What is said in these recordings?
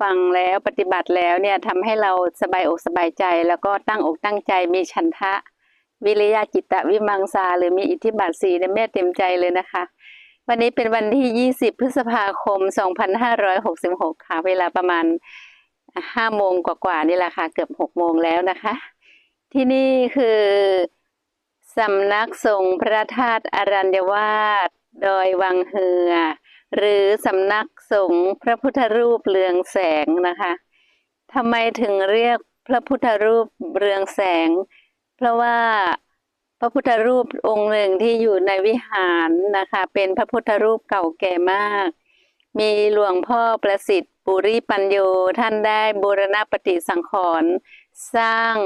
ฟังแล้วปฏิบัติแล้วเนี่ยทำให้เราสบายอกสบายใจ แล้วก็ตั้งอกตั้งใจมีฉันทะ วิริยะจิตตะวิมังสา หรือมีอิทธิบาทสีเนี่ยแม่เต็มใจเลยนะคะ วันนี้เป็นวันที่ 20 พฤษภาคม 2566 ค่ะ เวลาประมาณ 5 โมงกว่าๆนี่แหละค่ะ เกือบ 6 โมงแล้วนะคะ ที่นี่คือสำนักสงฆ์พระธาตุอรัญญวาสดอยวังเฮือ หรือสำนักสงฆ์พระพุทธรูปเรืองแสงนะคะทำไมถึงเรียกพระพุทธรูปเรืองแสง เพราะว่าพระพุทธรูปองค์หนึ่งที่อยู่ในวิหารนะคะ เป็นพระพุทธรูปเก่าแก่มาก มีหลวงพ่อประสิทธิ์ปุริปัญโยท่านได้บูรณปฏิสังขรณ์สร้าง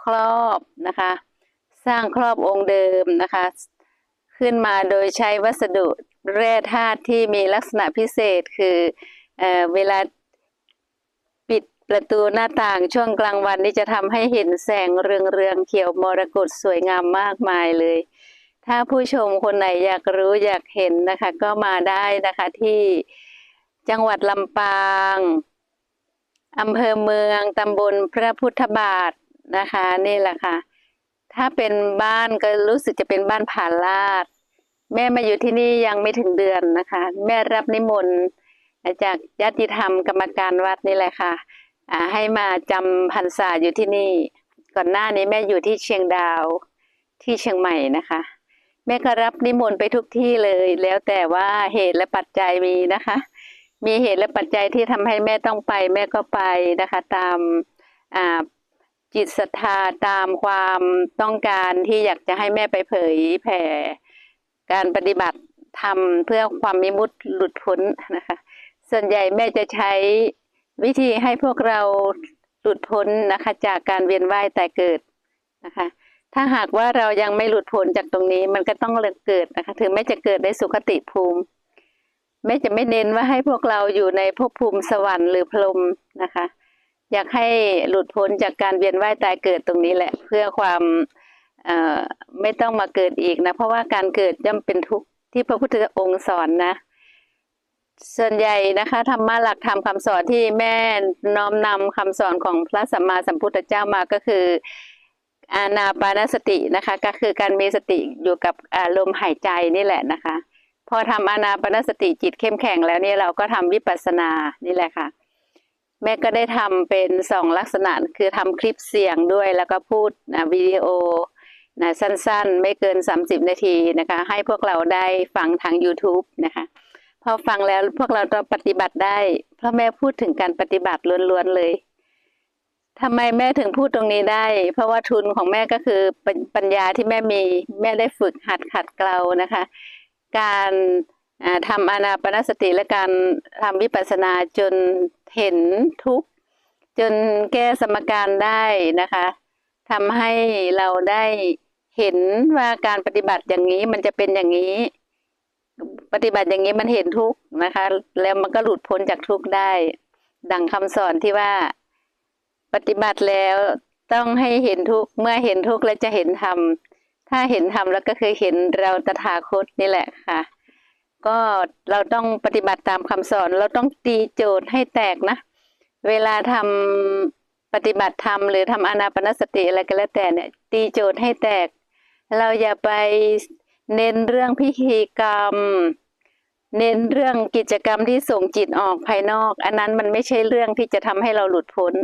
ครอบนะคะ สร้างครอบองค์เดิมนะคะ ขึ้นมาโดยใช้วัสดุ แร่ธาตุที่มีลักษณะพิเศษคือเออเวลาปิดประตูหน้าต่างช่วงกลางวันนี่จะทำให้เห็นแสงเรืองๆเขียวมรกตสวยงามมากมายเลย ถ้าผู้ชมคนไหนอยากรู้อยากเห็นนะคะ ก็มาได้นะคะที่จังหวัดลำปางอำเภอเมืองตำบลพระพุทธบาทนะคะ นี่แหละค่ะ ถ้าเป็นบ้านก็รู้สึกจะเป็นบ้านผาลาด แม่มาอยู่ที่นี่ยังไม่ถึงเดือนนะคะ แม่รับนิมนต์จากญาติธรรมกรรมการวัดนี่แหละค่ะให้มาจำพรรษาอยู่ที่นี่ ก่อนหน้านี้แม่อยู่ที่เชียงดาวที่เชียงใหม่นะคะ แม่ก็รับนิมนต์ไปทุกที่เลย แล้วแต่ว่าเหตุและปัจจัยมีนะคะ มีเหตุและปัจจัยที่ทำให้แม่ต้องไป แม่ก็ไปนะคะ ตามจิตศรัทธาตามความต้องการที่อยากจะให้แม่ไปเผยแผ่ การปฏิบัติธรรมเพื่อความมิมุติหลุดพ้นนะคะ ส่วนใหญ่แม่จะใช้วิธีให้พวกเราหลุดพ้นนะคะ จากการเวียนว่ายแต่เกิดนะคะ ถ้าหากว่าเรายังไม่หลุดพ้นจากตรงนี้มันก็ต้องเกิดนะคะ ถึงแม้จะเกิดในสุคติภูมิแม่จะไม่เน้นว่าให้พวกเราอยู่ในภพภูมิสวรรค์หรือพรหมนะคะ อยากให้หลุดพ้นจากการเวียนว่ายตายเกิดตรงนี้แหละ เพื่อความ ไม่ต้องมาเกิดอีกนะ เพราะว่าการเกิดย่อมเป็นทุกข์ที่พระพุทธองค์สอนนะ ส่วนใหญ่นะคะธรรมะหลักธรรมคำสอนที่แม่น้อมนำคำสอนของพระสัมมาสัมพุทธเจ้ามาก็คืออานาปานสตินะคะ ก็คือการมีสติอยู่กับอารมณ์หายใจนี่แหละนะคะ พอทำอานาปานสติจิตเข้มแข็งแล้วเนี่ยเราก็ทำวิปัสสนานี่แหละค่ะ แม่ก็ได้ทำเป็นสองลักษณะคือทำคลิปเสียงด้วยแล้วก็พูดนะวิดีโอ นะสั้นๆ ไม่เกิน 30 นาทีนะคะ ให้พวกเราได้ฟังทาง YouTube นะคะพอฟังแล้วพวกเราต้องปฏิบัติได้ เพราะแม่พูดถึงการปฏิบัติล้วนๆเลยทำไมแม่ถึงพูดตรงนี้ได้ เพราะว่าทุนของแม่ก็คือปัญญาที่แม่มีแม่ได้ฝึกหัดขัดเกลานะคะ การทำอานาปนสติและการทำวิปัสสนาจนเห็นทุกจนแก้สมการได้นะคะทำให้เราได้ เห็นว่าการปฏิบัติอย่างนี้มันจะเป็นอย่างนี้ ปฏิบัติอย่างนี้มันเห็นทุกข์นะคะ แล้วมันก็หลุดพ้นจากทุกข์ได้ ดังคำสอนที่ว่าปฏิบัติแล้วต้องให้เห็นทุกข์เมื่อเห็นทุกข์แล้วจะเห็นธรรมถ้าเห็นธรรมแล้วก็คือเห็นเราตถาคตนี่แหละค่ะ ก็เราต้องปฏิบัติตามคำสอนเราต้องตีโจทย์ให้แตกนะ เวลาทำปฏิบัติธรรมหรือทำอนาปนสติอะไรก็แล้วแต่เนี่ยตีโจทย์ให้แตก เราอย่าไปเน้นเรื่องพิธีกรรม เน้นเรื่องกิจกรรมที่ส่งจิตออกภายนอก อันนั้นมันไม่ใช่เรื่องที่จะทำให้เราหลุดพ้น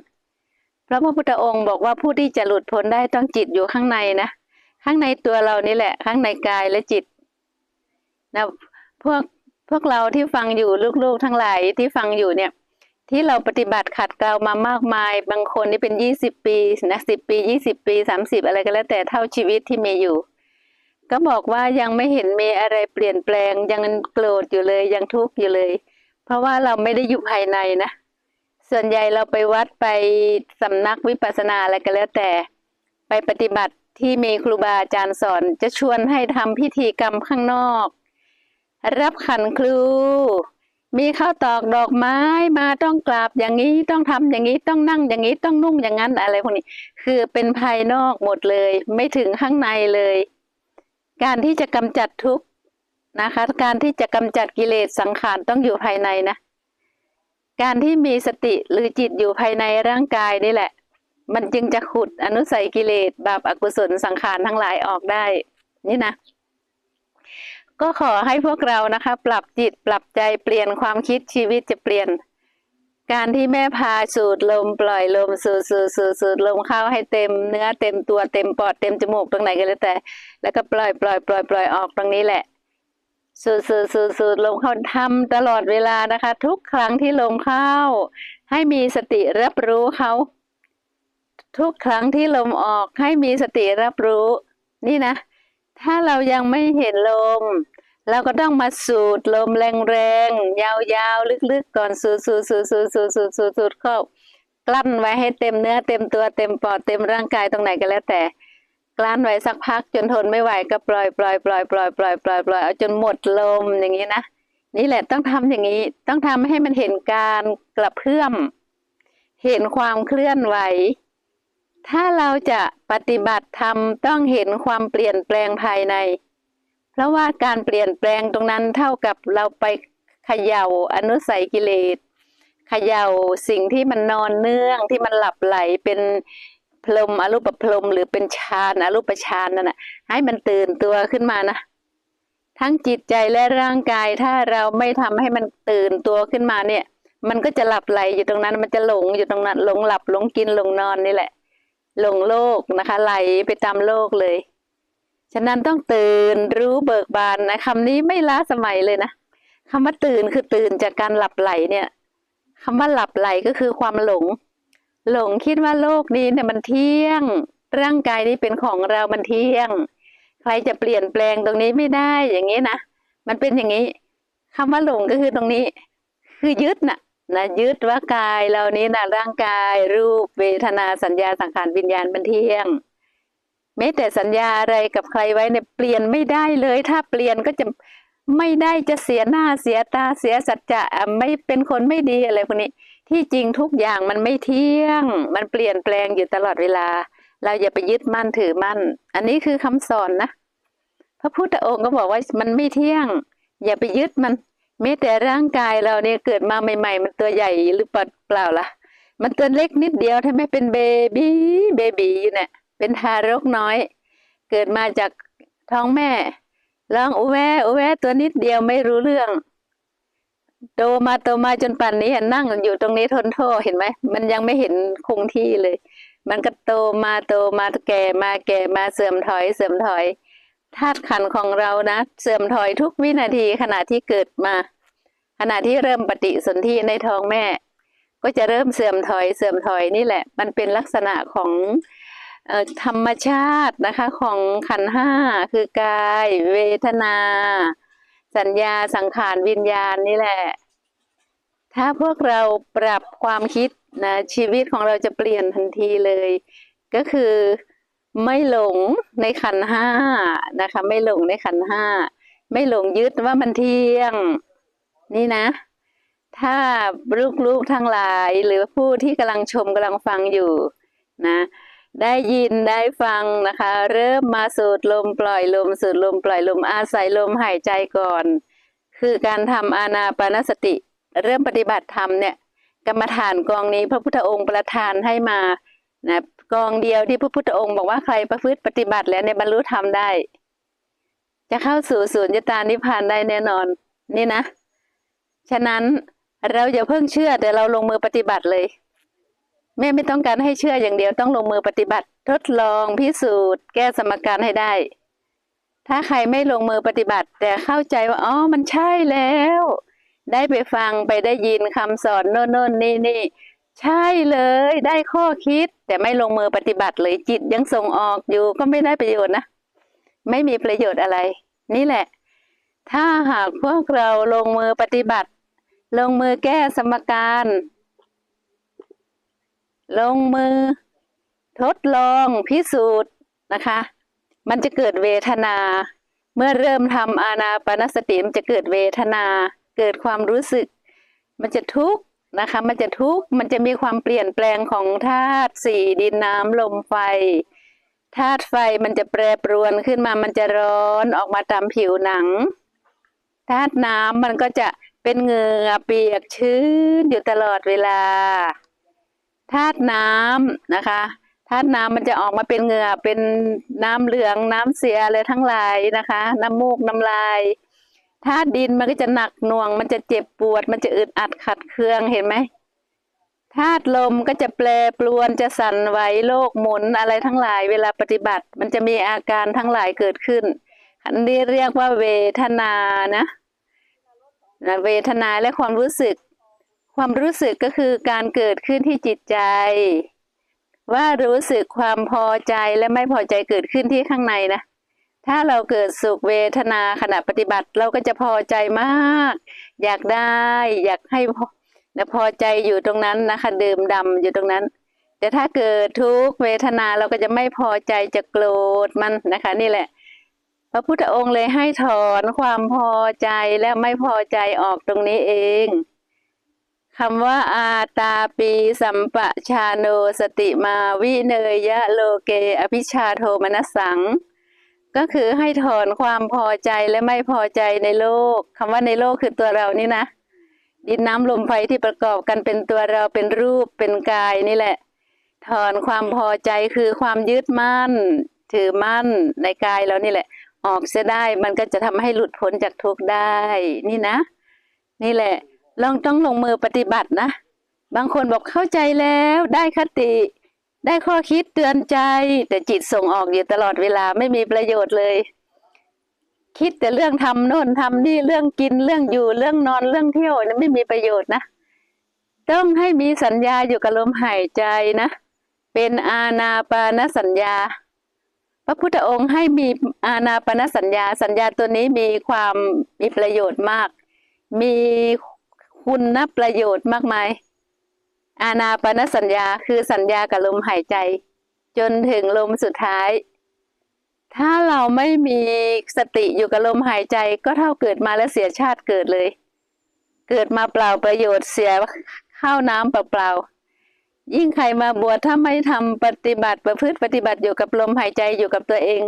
พระพุทธองค์บอกว่าผู้ที่จะหลุดพ้นได้ต้องจิตอยู่ข้างในนะ ข้างในตัวเรานี่แหละ ข้างในกายและจิตนะพวกพวกเราที่ฟังอยู่ลูกๆทั้งหลายที่ฟังอยู่เนี่ย ที่เราปฏิบัติขัดเกลามามากมาย บางคนนี่เป็นยี่สิบปีนะสิบปียี่สิบปีสามสิบอะไรก็แล้วแต่เท่าชีวิตที่มีอยู่ ก็บอกว่ายังไม่เห็นมีอะไรเปลี่ยนแปลง ยังโกรธอยู่เลยยังทุกข์อยู่เลย เพราะว่าเราไม่ได้อยู่ภายในนะ ส่วนใหญ่เราไปวัดไปสำนักวิปัสสนาอะไรก็แล้วแต่ ไปปฏิบัติที่มีครูบาอาจารย์สอนจะชวนให้ทำพิธีกรรมข้างนอก รับขันครู มีข้าวตอกดอกไม้มาต้องกราบอย่างนี้ต้องทำอย่างนี้ต้องนั่งอย่างนี้ต้องนุ่งอย่างนั้นอะไรพวกนี้ คือเป็นภายนอกหมดเลย ไม่ถึงข้างในเลย การที่จะกำจัดทุกนะคะ การที่จะกำจัดกิเลสสังขารต้องอยู่ภายในนะ การที่มีสติหรือจิตอยู่ภายในร่างกายนี่แหละ มันจึงจะขุดอนุสัยกิเลสบาปอกุศลสังขารทั้งหลายออกได้ นี่นะ ก็ขอให้พวกเรานะคะ ปรับจิตปรับใจเปลี่ยนความคิดชีวิตจะเปลี่ยน การที่แม่พาสูดลมปล่อยลมสูดสูดสูดสูดลมเข้าให้เต็มเนื้อเต็มตัวเต็มปอดเต็มจมูกตรงไหนก็แล้วแต่ แล้วก็ปล่อยปล่อยปล่อยปล่อยออกตรงนี้แหละสูดสูดสูดสูดลมเข้าทำตลอดเวลานะคะ ทุกครั้งที่ลมเข้า ให้มีสติรับรู้เขาทุกครั้งที่ลมออกให้มีสติรับรู้ นี่นะ ถ้าเรายังไม่เห็นลม เราก็ต้องมาสูดลมแรงๆ ยาวๆ ลึกๆ ก่อนสูดสูดสูดสูดสูดสูดสูดสูดเข้ากลั้นไว้ให้เต็มเนื้อเต็มตัวเต็มปอดเต็มร่างกายตรงไหนก็แล้วแต่กลั้นไว้สักพักจนทนไม่ไหวก็ปล่อยปล่อยปล่อยปล่อยปล่อยปล่อยปล่อยเอาจนหมดลมอย่างนี้นะนี่แหละต้องทำอย่างนี้ต้องทำให้มันเห็นการกระเพื่อม เห็นความเคลื่อนไหว ถ้าเราจะปฏิบัติธรรมต้องเห็นความเปลี่ยนแปลงภายใน เพราะว่าการเปลี่ยนแปลงตรงนั้นเท่ากับเราไปเขย่าอนุสัยกิเลสเขย่าสิ่งที่มันนอนเนื่องที่มันหลับไหลเป็นพรมอรูปพรมหรือเป็นฌานอรูปฌานนั่นน่ะให้มันตื่นตัวขึ้นมานะ ทั้งจิตใจและร่างกายถ้าเราไม่ทำให้มันตื่นตัวขึ้นมาเนี่ย มันก็จะหลับไหลอยู่ตรงนั้นมันจะหลงอยู่ตรงนั้นหลงหลับหลงกินหลงนอนนี่แหละ ลงโลกนะคะไหลไปตามโลกเลย ฉะนั้นต้องตื่นรู้เบิกบานนะคำนี้ไม่ล้าสมัยเลยนะคำว่าตื่นคือตื่นจากการหลับไหลเนี่ยคำว่าหลับไหลก็คือความหลง หลงคิดว่าโลกนี้เนี่ยมันเที่ยง ร่างกายนี้เป็นของเรามันเที่ยง ใครจะเปลี่ยนแปลงตรงนี้ไม่ได้อย่างนี้นะมันเป็นอย่างนี้คำว่าหลงก็คือตรงนี้ คือยึดน่ะ นะยึดว่ากายเรานี้นะร่างกาย รูปเวทนาสัญญาสังขารวิญญาณมันเที่ยงแม้แต่สัญญาอะไรกับใครไว้เนี่ยเปลี่ยนไม่ได้เลย ถ้าเปลี่ยนก็จะไม่ได้จะเสียหน้าเสียตาเสียสัจจะอะไม่เป็นคนไม่ดีอะไรพวกนี้ ที่จริงทุกอย่างมันไม่เที่ยง มันเปลี่ยนแปลงอยู่ตลอดเวลา เราอย่าไปยึดมั่นถือมั่น อันนี้คือคำสอนนะ พระพุทธองค์ก็บอกว่ามันไม่เที่ยง อย่าไปยึดมัน แม้แต่ร่างกายเราเนี่ยเกิดมาใหม่ ๆ มันตัวใหญ่หรือเปล่าล่ะ มันตัวเล็กนิดเดียวถ้าไมเป็นเบบี้เบบี้อยู่เนี่ยเป็นทารกน้อย เกิดมาจากท้องแม่ร้องอุแวอุแวตัวนิดเดียวไม่รู้เรื่อง โตมาโตมาจนป่านนี้นั่งอยู่ตรงนี้ทนโทษเห็นไหมมันยังไม่เห็นคงที่เลย มันก็โตมาโตมาแก่มาแก่มาเสื่อมถอยเสื่อมถอย ธาตุขันของเรานะ เสื่อมถอยทุกวินาทีขณะที่เกิดมา ขณะที่เริ่มปฏิสนธิในท้องแม่ ก็จะเริ่มเสื่อมถอยเสื่อมถอยนี่แหละ มันเป็นลักษณะของออธรรมชาตินะคะของขันห้าคือกาย เวทนา สัญญาสังขารวิญญาณนี่แหละ ถ้าพวกเราปรับความคิดนะชีวิตของเราจะเปลี่ยนทันทีเลย ก็คือ ไม่หลงในขันห้านะคะ ไม่หลงในขันห้าไม่หลงยึดว่ามันเที่ยง นี่นะ ถ้าลูกๆทั้งหลาย หรือผู้ที่กำลังชมกำลังฟังอยู่นะ ได้ยินได้ฟังนะคะ เริ่มมาสูดลมปล่อยลมสูดลมปล่อยลมอาศัยลมหายใจก่อน คือการทำอานาปานสติ เริ่มปฏิบัติธรรมเนี่ยกรรมฐานกองนี้พระพุทธองค์ประทานให้มานะ กองเดียวที่พระพุทธองค์บอกว่าใครประพฤติปฏิบัติแล้วในบรรลุธรรมได้ จะเข้าสู่ศูนย์ยตานิพพานได้แน่นอน นี่นะ ฉะนั้นเราอย่าเพิ่งเชื่อแต่เราลงมือปฏิบัติเลย แม่ไม่ต้องการให้เชื่ออย่างเดียวต้องลงมือปฏิบัติ ทดลองพิสูจน์ แก้สมการให้ได้ ถ้าใครไม่ลงมือปฏิบัติ แต่เข้าใจว่าอ๋อมันใช่แล้ว ได้ไปฟังไปได้ยินคำสอนโน่นโน่นนี่นี่ ใช่เลยได้ข้อคิดแต่ไม่ลงมือปฏิบัติเลยจิตยังส่งออกอยู่ก็ไม่ได้ประโยชน์นะ ไม่มีประโยชน์อะไร นี่แหละ ถ้าหากพวกเราลงมือปฏิบัติ ลงมือแก้สมการ ลงมือ ทดลองพิสูจน์นะคะ มันจะเกิดเวทนา เมื่อเริ่มทำอานาปานสติมจะเกิดเวทนา เกิดความรู้สึก มันจะทุกข์ นะคะ มันจะทุกข์มันจะมีความเปลี่ยนแปลงของธาตุสี่ดินน้ำลมไฟธาตุไฟมันจะแปรปรวนขึ้นมามันจะร้อนออกมาตามผิวหนังธาตุน้ำมันก็จะเป็นเหงื่อเปียกชื้นอยู่ตลอดเวลาธาตุน้ำนะคะธาตุน้ำมันจะออกมาเป็นเหงื่อเป็นน้ำเหลืองน้ำเสียอะไรทั้งหลายนะคะ น้ำมูกน้ำลาย ธาตุดินมันก็จะหนักหน่วง มันจะเจ็บปวด มันจะอึดอัดขัดเคืองเห็นไหมธาตุลมก็จะแปรปรวนจะสั่นไหวโลกหมุนอะไรทั้งหลาย เวลาปฏิบัติ มันจะมีอาการทั้งหลายเกิดขึ้น อันนี้เรียกว่าเวทนานะนะเวทนาและความรู้สึก ความรู้สึกก็คือการเกิดขึ้นที่จิตใจ ว่ารู้สึกความพอใจและไม่พอใจเกิดขึ้นที่ข้างในนะ ถ้าเราเกิดสุขเวทนาขณะปฏิบัติเราก็จะพอใจมาก อยากได้ อยากให้พอพอใจอยู่ตรงนั้นนะคะดื่มดำอยู่ตรงนั้น แต่ถ้าเกิดทุกเวทนาเราก็จะไม่พอใจจะโกรธมันนะคะ นี่แหละ พระพุทธองค์เลยให้ถอนความพอใจและไม่พอใจออกตรงนี้เองคำว่าอาตาปีสัมปะชาโนสติมาวิเนยยะโลเก อภิชาโทมนสสัง ก็คือให้ถอนความพอใจและไม่พอใจในโลกคำว่าในโลกคือตัวเรานี่นะ ดินน้ำลมไฟที่ประกอบกันเป็นตัวเราเป็นรูปเป็นกายนี่แหละ ถอนความพอใจคือความยึดมั่น ถือมั่นในกายเรานี่แหละ ออกเสียได้มันก็จะทำให้หลุดพ้นจากทุกข์ได้ นี่นะ นี่แหละลองต้องลงมือปฏิบัตินะ บางคนบอกเข้าใจแล้วได้คติ ได้ข้อคิดเตือนใจ แต่จิตส่งออกอยู่ตลอดเวลาไม่มีประโยชน์เลย คิดแต่เรื่องทำโน่นทำนี่เรื่องกินเรื่องอยู่เรื่องนอนเรื่องเที่ยวนะไม่มีประโยชน์นะ ต้องให้มีสัญญาอยู่กับลมหายใจนะ เป็นอาณาปานสัญญา พระพุทธองค์ให้มีอาณาปณสัญญา สัญญาตัวนี้มีความมีประโยชน์มาก มีคุณนประโยชน์มากมาย อาณาปณสัญญาคือสัญญากับลมหายใจ จนถึงลมสุดท้าย ถ้าเราไม่มีสติอยู่กับลมหายใจก็เท่าเกิดมาแล้วเสียชาติเกิดเลย เกิดมาเปล่าประโยชน์เสียข้าวน้ำเปล่าๆยิ่งใครมาบวชถ้าไม่ทำปฏิบัติประพฤติปฏิบัติอยู่กับลมหายใจอยู่กับตัวเอง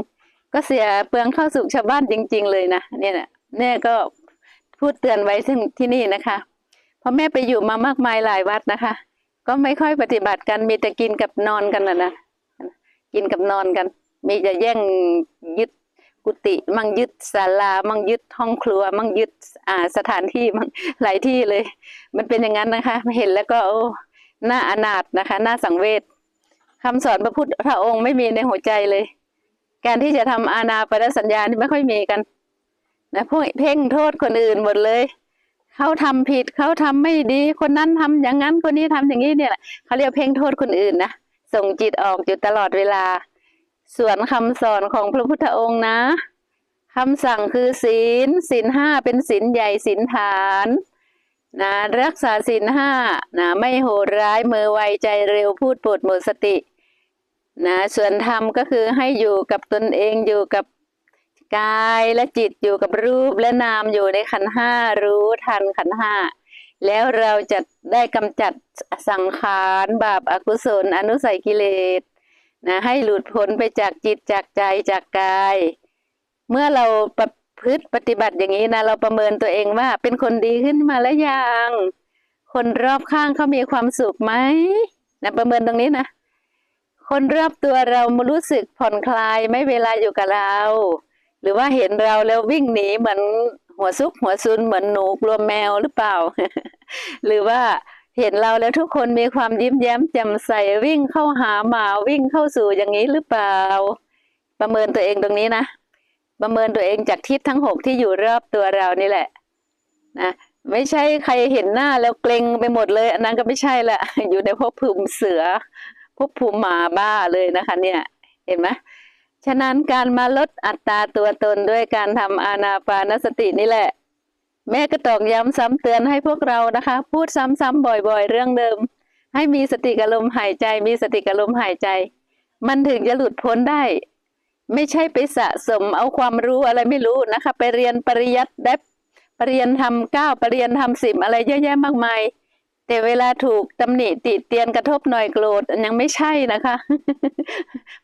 ก็เสียเปลืองเข้าสุขชาวบ้านจริง ๆ เลยนะเนี่ยนะเนี่ยก็พูดเตือนไว้ที่ที่นี่นะคะ เพราะแม่ไปอยู่มามากมายหลายวัดนะคะ ก็ไม่ค่อยปฏิบัติกันมีแต่กินกับนอนกันนะนะกินกับนอนกัน มีจะแย่งยึดกุฏิมั่งยึดศาลามั่งยึดห้องครัว มั่งยึดอ่าสถานที่มั่งหลายที่เลย มันเป็นอย่างนั้นนะคะเห็นแล้วก็โอ้น่าอนาถนะคะน่าสังเวชคำสอนพระพุทธองค์ไม่มีในหัวใจเลย การที่จะทำอาณาปณสัญญานี่ไม่ค่อยมีกันนะพวกเพ่งโทษคนอื่นหมดเลย เขาทำผิดเขาทำไม่ดีคนนั้นทำอย่างนั้นคนนี้ทำอย่างนี้เนี่ยเขาเรียกเพ่งโทษคนอื่นนะส่งจิตออกอยู่ตลอดเวลา ส่วนคำสอนของพระพุทธองค์นะคำสั่งคือศีลศีลห้าเป็นศีลใหญ่ศีลฐานนะรักษาศีลห้านะไม่โหดร้ายมือไวใจเร็วพูดปดหมดสตินะส่วนธรรมก็คือให้อยู่กับตนเองอยู่กับ กายและจิตอยู่กับรูปและนามอยู่ในขันห้ารู้ทันขันห้าแล้วเราจะได้กำจัดสังขารบาปอากุศลอนุสัยกิเลสนะให้หลุดพ้นไปจากจิตจากใจจากกาย เมื่อเราประพฤติปฏิบัติอย่างนี้นะเราประเมินตัวเองว่าเป็นคนดีขึ้นมาแล้วยังคนรอบข้างเขามีความสุขไหมนะประเมินตรงนี้นะ คนรอบตัวเรามารู้สึกผ่อนคลายไม่เวลาอยู่กับเรา หรือว่าเห็นเราแล้ววิ่งหนีเหมือนหัวซุกหัวซุนเหมือนหนูกลัวแมวหรือเปล่า หรือว่าเห็นเราแล้วทุกคนมีความยิ้มแย้มแจ่มใสวิ่งเข้าหาหมาวิ่งเข้าสู่อย่างนี้หรือเปล่า ประเมินตัวเองตรงนี้นะประเมินตัวเองจากทิศทั้งหกที่อยู่รอบตัวเรานี่แหละนะไม่ใช่ใครเห็นหน้าแล้วเกรงไปหมดเลย อันนั้นก็ไม่ใช่ละอยู่ในภพภูมิเสือภพภูมิหมาบ้าเลยนะคะ เนี่ย เห็นไหม ฉะนั้นการมาลดอัตราตัวตนด้วยการทำอานาปานสตินี่แหละ แม่ก็ตอกย้ำซ้ำเตือนให้พวกเรานะคะ พูดซ้ำๆบ่อยๆ เรื่องเดิม ให้มีสติกับลมหายใจ มีสติกับลมหายใจ มันถึงจะหลุดพ้นได้ ไม่ใช่ไปสะสมเอาความรู้อะไรไม่รู้นะคะ ไปเรียนปริยัติได้ปรริญญาทำเก้าปรริญญาทำสิบอะไรเยอะแยะมากมายแต่เวลาถูกตำหนิติเตียนกระทบหน่อยโกรธยังไม่ใช่นะคะ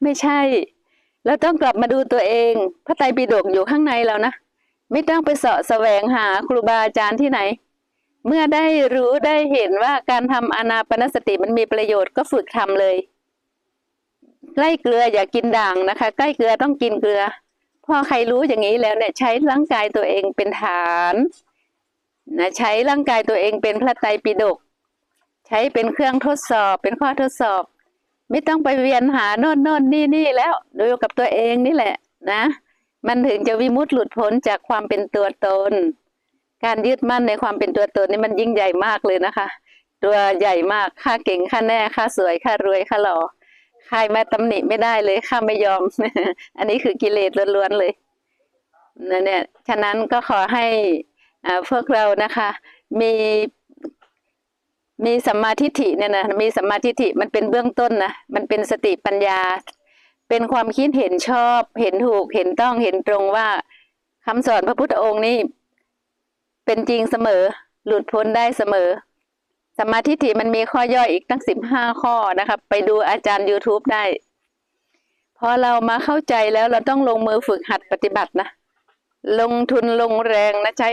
ไม่ใช่ แล้วต้องกลับมาดูตัวเอง พระไตรปิฎกอยู่ข้างในเรานะ ไม่ต้องไปเสาะแสวงหาครูบาอาจารย์ที่ไหน เมื่อได้รู้ได้เห็นว่าการทำอนาปนสติมันมีประโยชน์ก็ฝึกทำเลย ใกล้เกลืออย่ากินด่างนะคะ ใกล้เกลือต้องกินเกลือ พอใครรู้อย่างนี้แล้วเนี่ยใช้ร่างกายตัวเองเป็นฐานนะใช้ร่างกายตัวเองเป็นพระไตรปิฎกใช้เป็นเครื่องทดสอบเป็นข้อทดสอบ ไม่ต้องไปเวียนหาโน่นโน่นนี่นี่แล้วดูกับตัวเองนี่แหละนะ มันถึงจะวิมุตติหลุดพ้นจากความเป็นตัวตน การยึดมั่นในความเป็นตัวตนนี่มันยิ่งใหญ่มากเลยนะคะ ตัวใหญ่มากค่าเก่งค่าแน่ค่าสวยค่ารวยค่าหล่อใครมาตำหนิไม่ได้เลยข้าไม่ยอม อันนี้คือกิเลสล้วนๆเลยนั่นเนี่ยฉะนั้นก็ขอให้อ่าพวกเรานะคะ มี มีสัมมาทิฏฐิเนี่ยนะมีสัมมาทิฏฐิมันเป็นเบื้องต้นนะมันเป็นสติปัญญา เป็นความคิดเห็นชอบ เห็นถูกเห็นต้องเห็นตรงว่าคำสอนพระพุทธองค์นี่เป็นจริงเสมอ หลุดพ้นได้เสมอสมมาธิฏฐิมันมีข้อย่อยอีกตั้งสิบห้าข้อนะครับไปดูอาจารย์ YouTube ได้ พอเรามาเข้าใจแล้วเราต้องลงมือฝึกหัดปฏิบัตินะ ลงทุนลงแรงนะใช้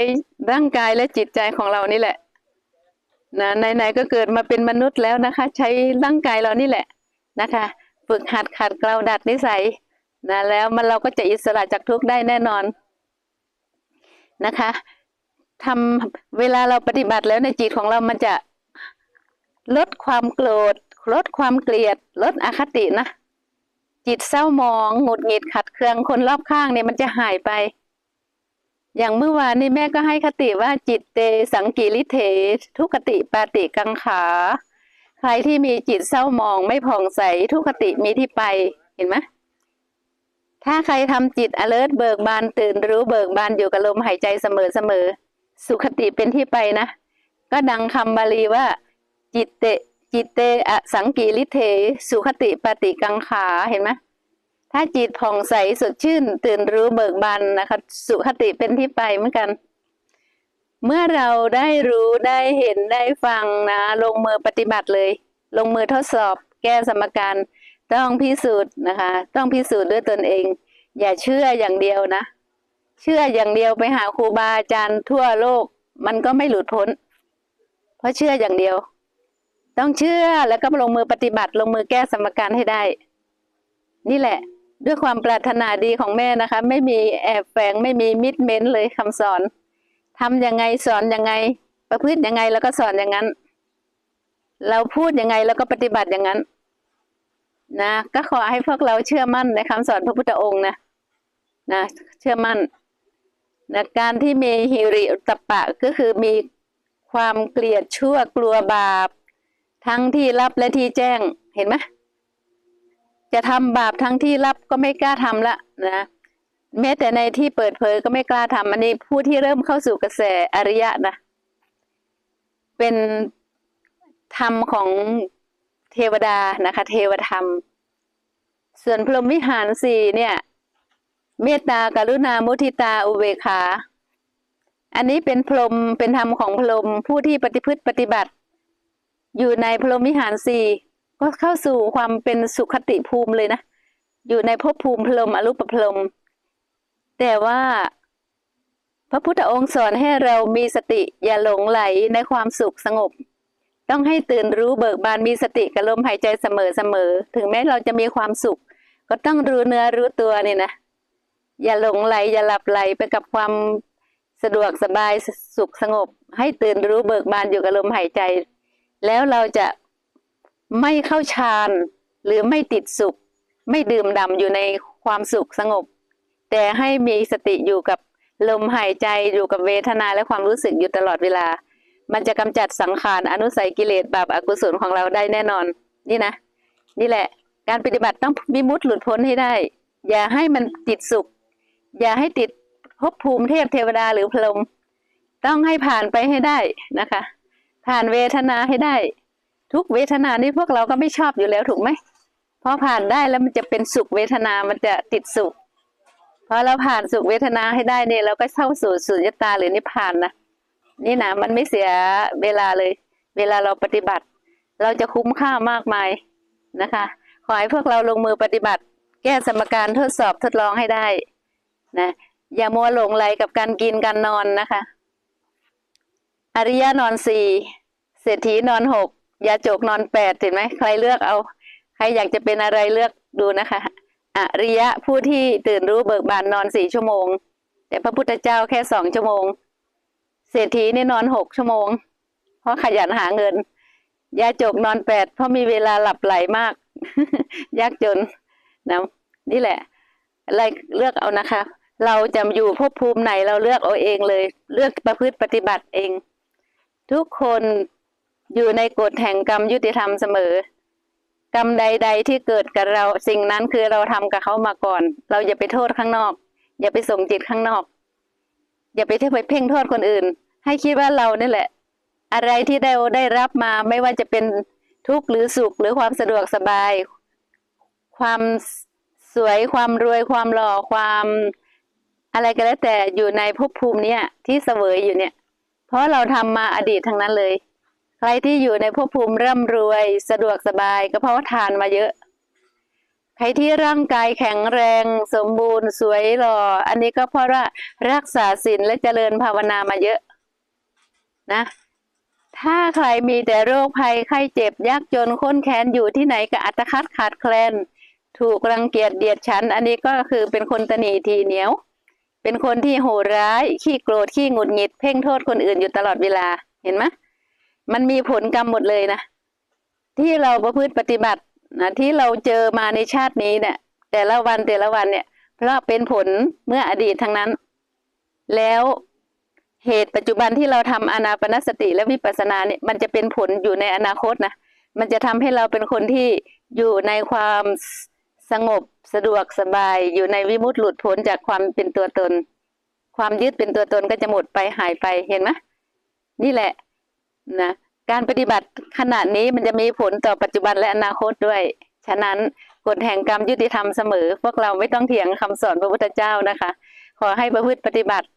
ร่างกายและจิตใจของเรานี่แหละ นะไหนๆก็เกิดมาเป็นมนุษย์แล้วนะคะ ใช้ร่างกายเรานี่แหละนะคะ ฝึกหัดขัดเกลาดัดนิสัยนะแล้วมันเราก็จะอิสระจากทุกข์ได้แน่นอนนะคะทำเวลาเราปฏิบัติแล้วในจิตของเรามันจะลดความโกรธ ลดความเกลียด ลดอคตินะ จิตเศร้าหมองหงุดหงิดขัดเคืองคนรอบข้างเนี่ยมันจะหายไป อย่างเมื่อวานนี่แม่ก็ให้คติว่าจิตเตสังกิริเททุกติปาติกังขา ใครที่มีจิตเศร้ามองไม่ผ่องใสทุกติมีที่ไปเห็นไหมถ้าใครทำจิต alert เบิกบานตื่นรู้เบิกบานอยู่กับลมหายใจเสมอเสมอสุขติเป็นที่ไปนะ ก็ดังคำบาลีว่า จิตเตจิตเตอสังกีริเท สุขติปฏิกังขาเห็นไหม ถ้าจิตผ่องใสสดชื่น ตื่นรู้เบิกบานนะคะ สุขติเป็นที่ไปเหมือนกัน เมื่อเราได้รู้ได้เห็นได้ฟังนะ ลงมือปฏิบัติเลย ลงมือทดสอบ แก้สมการต้องพิสูจน์นะคะ ต้องพิสูจน์ด้วยตนเอง อย่าเชื่ออย่างเดียวนะ เชื่ออย่างเดียวไปหาครูบาอาจารย์ทั่วโลก มันก็ไม่หลุดพ้น เพราะเชื่ออย่างเดียว ต้องเชื่อแล้วก็ลงมือปฏิบัติ ลงมือแก้สมการให้ได้ นี่แหละ ด้วยความปรารถนาดีของแม่นะคะ ไม่มีแอบแฝงไม่มีมิดเม้นเลยคำสอนทำยังไงสอนยังไง ประพฤติยังไงแล้วก็สอนอย่างนั้น เราพูดยังไงแล้วก็ปฏิบัติอย่างนั้น นะก็ขอให้พวกเราเชื่อมั่นในคำสอนพระพุทธองค์นะนะเชื่อมั่นนะการที่มีฮิริอุตตปปะก็คือมีความเกลียดชั่วกลัวบาป ทั้งที่รับและที่แจ้งเห็นไหม จะทำบาปทั้งที่รับก็ไม่กล้าทำละนะแม้แต่ในที่เปิดเผยก็ไม่กล้าทำอันนี้ผู้ที่เริ่มเข้าสู่กระแสอริยะนะ เป็นธรรมของเทวดานะคะ เทวธรรม ส่วนพรหมวิหารสี่เนี่ย เมตตากรุณามุทิตาอุเบกขา อันนี้เป็นพรหมเป็นธรรมของพรหมผู้ที่ปฏิพฤติปฏิบัติ อยู่ในพรหมวิหารสี่ ก็เข้าสู่ความเป็นสุขติภูมิเลยนะ อยู่ในภพภูมิพรมอรูปพรม แต่ว่า พระพุทธองค์สอนให้เรามีสติอย่าหลงไหลในความสุขสงบ ต้องให้ตื่นรู้เบิกบานมีสติกับลมหายใจเสมอเสมอถึงแม้เราจะมีความสุข ก็ต้องรู้เนื้อรู้ตัวนี่นะอย่าหลงไหลอย่าหลับไหลไปกับความสะดวกสบายสุขสงบ ให้ตื่นรู้เบิกบานอยู่กับลมหายใจ แล้วเราจะ ไม่เข้าฌานหรือไม่ติดสุข ไม่ดื่มด่ำอยู่ในความสุขสงบ แต่ให้มีสติอยู่กับลมหายใจอยู่กับเวทนาและความรู้สึกอยู่ตลอดเวลา มันจะกำจัดสังขารอนุสัยกิเลสบาปอกุศลของเราได้แน่นอน นี่นะ นี่แหละ การปฏิบัติต้องวิมุติหลุดพ้นให้ได้ อย่าให้มันติดสุข อย่าให้ติดภพภูมิเทพเทวดาหรือพรหมต้องให้ผ่านไปให้ได้นะคะ ผ่านเวทนาให้ได้ ทุกเวทนานี่พวกเราก็ไม่ชอบอยู่แล้วถูกไหมพอผ่านได้แล้วมันจะเป็นสุขเวทนา มันจะติดสุขพอเราผ่านสุขเวทนาให้ได้เนี่ยเราก็เข้าสู่สุญญตาหรือนิพพานนะนี่นะมันไม่เสียเวลาเลย เวลาเราปฏิบัติ เราจะคุ้มค่ามากมายนะคะ ขอให้พวกเราลงมือปฏิบัติ แก้สมการทดสอบทดลองให้ได้นะอย่ามัวหลงไหลกับการกินการนอนนะคะ อริยนอนสี่เศรษฐีนอนหก ยาจกนอนแปดเห็นไหมใครเลือกเอา ใครอยากจะเป็นอะไรเลือกดูนะคะอริยะผู้ที่ตื่นรู้เบิกบานนอนสี่ชั่วโมง แต่พระพุทธเจ้าแค่สองชั่วโมง เศรษฐีนี่นอนหกชั่วโมง เพราะขยันหาเงิน ยาจกนอนแปดเพราะมีเวลาหลับไหลมาก ยากจนนะนี่แหละอะไรเลือกเอานะคะ เราจะอยู่ภพภูมิไหนเราเลือกเอาเองเลย เลือกประพฤติปฏิบัติเอง ทุกคน อยู่ในกฎแห่งกรรมยุติธรรมเสมอ กรรมใด ๆ ที่เกิดกับเราสิ่งนั้นคือเราทำกับเขามาก่อน เราอย่าไปโทษข้างนอก อย่าไปส่งจิตข้างนอก อย่าไปเที่ยวไปเพ่งโทษคนอื่น ให้คิดว่าเรานี่แหละ อะไรที่เราได้รับมาไม่ว่าจะเป็นทุกข์หรือสุขหรือความสะดวกสบาย ความสวยความรวยความหล่อความอะไรก็แล้วแต่อยู่ในภพภูมิเนี้ยที่เสวยอยู่เนี่ย เพราะเราทำมาอดีตทั้งนั้นเลย ใครที่อยู่ในภพภูมิร่ำรวยสะดวกสบายก็เพราะทานมาเยอะ ใครที่ร่างกายแข็งแรงสมบูรณ์สวยหล่อ อันนี้ก็เพราะว่ารักษาศีลและเจริญภาวนามาเยอะ นะ ถ้าใครมีแต่โรคภัยไข้เจ็บยากจนข้นแค้นอยู่ที่ไหนก็อัตคัดขาดแคลน ถูกรังเกียจเดียดฉัน อันนี้ก็คือเป็นคนตนีทีเหนียว เป็นคนที่โหดร้าย ขี้โกรธขี้หงุดหงิด เพ่งโทษคนอื่นอยู่ตลอดเวลาเห็นไหม มันมีผลกรรมหมดเลยนะ ที่เราประพฤติปฏิบัตินะที่เราเจอมาในชาตินี้เนี่ย แต่ละวันแต่ละวันเนี่ย เพราะเป็นผลเมื่ออดีตทั้งนั้น แล้วเหตุปัจจุบันที่เราทำอนาปนสติและวิปัสสนาเนี่ยมันจะเป็นผลอยู่ในอนาคตนะมันจะทำให้เราเป็นคนที่อยู่ในความสงบสะดวกสบาย อยู่ในวิมุตติหลุดพ้นจากความเป็นตัวตน ความยึดเป็นตัวตนก็จะหมดไปหายไปเห็นไหมนี่แหละ นะการปฏิบัติขนาดนี้มันจะมีผลต่อปัจจุบันและอนาคตด้วย ฉะนั้นกฎแห่งกรรมยุติธรรมเสมอ พวกเราไม่ต้องเถียงคำสอนพระพุทธเจ้านะคะ ขอให้ประพฤติปฏิบัติ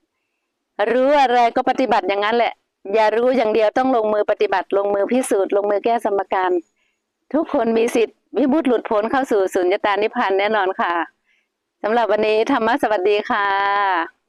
รู้อะไรก็ปฏิบัติอย่างนั้นแหละ อย่ารู้อย่างเดียวต้องลงมือปฏิบัติ ลงมือพิสูจน์ลงมือแก้สมการ ทุกคนมีสิทธิ์วิมุตหลุดพ้นเข้าสู่สุญญตานิพพานแน่นอนค่ะสำหรับวันนี้ธรรมะสวัสดีค่ะ